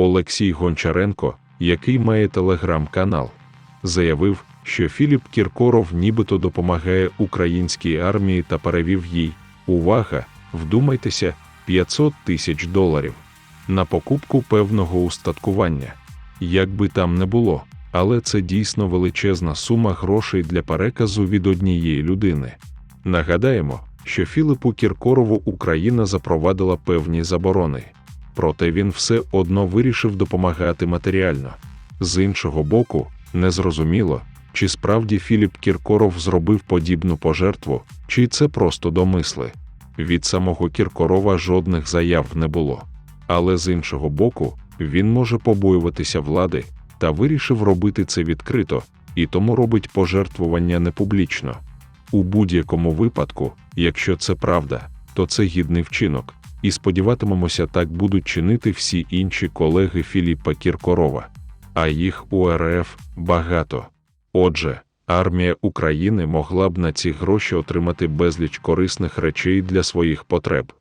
Олексій Гончаренко, який має телеграм-канал, заявив, що Філіп Кіркоров нібито допомагає українській армії та перевів їй увага, вдумайтеся, 500 тисяч доларів на покупку певного устаткування. Як би там не було, але це дійсно величезна сума грошей для переказу від однієї людини. Нагадаємо, що Філіпу Кіркорову Україна запровадила певні заборони, проте він все одно вирішив допомагати матеріально. З іншого боку, незрозуміло, чи справді Філіп Кіркоров зробив подібну пожертву, чи це просто домисли. Від самого Кіркорова жодних заяв не було. Але з іншого боку, він може побоюватися влади та вирішив робити це відкрито, і тому робить пожертвування не публічно. У будь-якому випадку, якщо це правда, то це гідний вчинок, і сподіватимемося, так будуть чинити всі інші колеги Філіпа Кіркорова. А їх у РФ багато. Отже, армія України могла б на ці гроші отримати безліч корисних речей для своїх потреб.